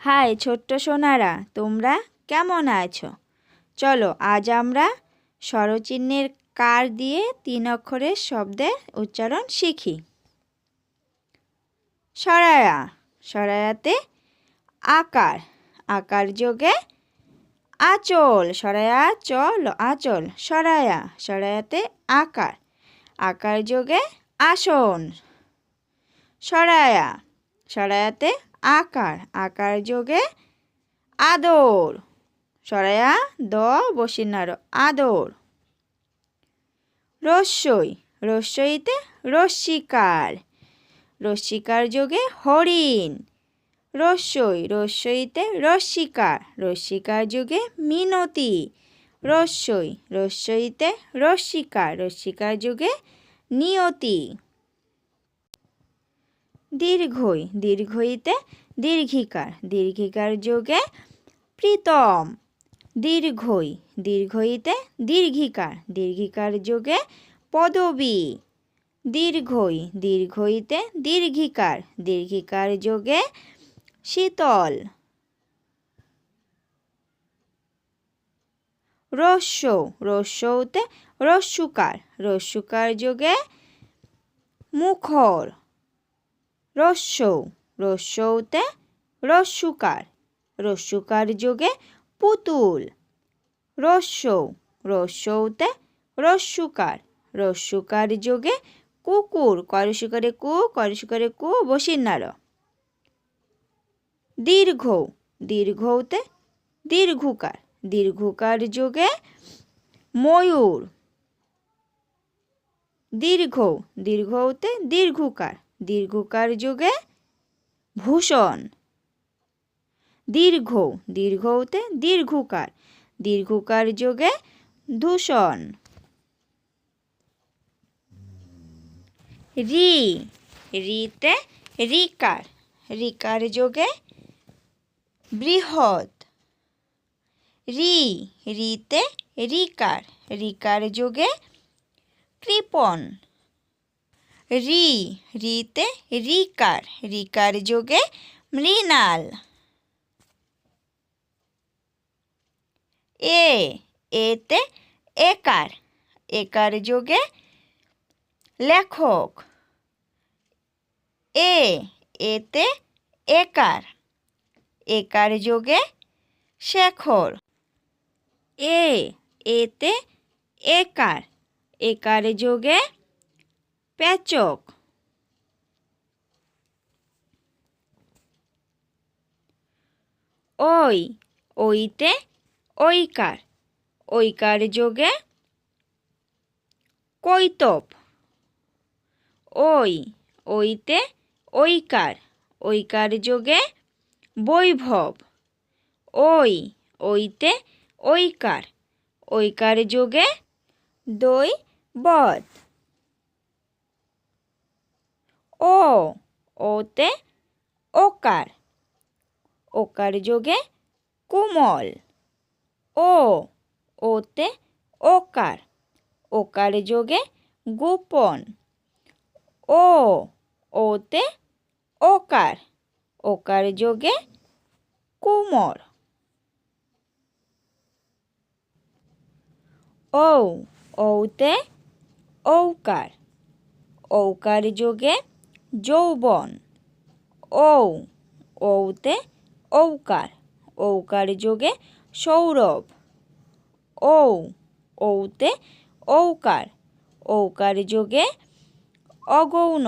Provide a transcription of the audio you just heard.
High, ছোট্ট সোনারা, তোমরা কেমন আছো? চলো, আজ আমরা স্বরচিহ্নের কার দিয়ে তিন অক্ষরের শব্দের উচ্চারণ শিখি। সরায়া, সরায়াতে আকার আকার যোগে আচল, সরায়া চল, আচল, সরায়া, সরায়াতে আকার আকার যোগে আসন। সরায়া, সরায়াতে আকার আকার যোগে আদর। সরায়া দ বসিনার আদর। রস্যই, রস্যইতে রস্যিকার। রস্যিকার যোগে হরিণ। রস্যই, রস্যইতে রস্যিকার। রস্যিকার যোগে মিনতি। রস্যই, রস্যইতে রস্যিকার। রস্যিকার যোগে নিয়তি। দীর্ঘই, দীর্ঘইতে দীর্ঘিকার দীর্ঘিকার যোগে প্রীতম। দীর্ঘই, দীর্ঘইতে দীর্ঘিকার দীর্ঘিকার যোগে পদবী। দীর্ঘই, দীর্ঘইতে দীর্ঘিকার দীর্ঘিকার যোগে শীতল। রস্য রস্যতে রস্যুকার রস্যুকার যোগে মুখর। রস্য রস্যতে রস্যুকার রস্যুকার যোগে পুতুল। রস্য রস্যতে রস্যুকার রস্যুকার যোগে কুকুর করসুকারে কু করসুকারে কু বসিন্নার দীর্ঘ, দীর্ঘতে দীর্ঘকার দীর্ঘকার যোগে ময়ূর। দীর্ঘ, দীর্ঘতে দীর্ঘকার দীর্ঘকার যোগে ভূষণ। দীর্ঘ দীর্ঘ দীর্ঘতে দীর্ঘকার দীর্ঘকার যোগে দূষণ রি, রিতে রিকার রিকার যোগে বৃহৎ। রি, রিতে রিকার রিকার যোগে কৃপণ রি, রিতে রিকার রিকার যোগে মৃণাল। এ, এতে একার একার যোগে লেখক। এ, এতে একার একার যোগে শেখর। এ, এতে একার একার যোগে পেচক। ওই, ওইতে ঐকার। ঐকার যোগে কৈতব। ওই, ওইতে ঐকার। ঐকার যোগে বৈভব। ওই, ওইতে ঐকার। ঐকার যোগে দই বধ ও, ওতে ওকার। ওকার যোগে কোমল। ও, ওতে ওকার। ওকার যোগে গোপন। ও, ওতে ওকার। ওকার যোগে কুমর ও ঔতে ঔকার ঔকার যোগে যৌবন। ঔ ঔতে ঔকার। ঔকার যোগে সৌরভ। ঔ ঔতে ঔকার। ঔকার যোগে অগৌণ।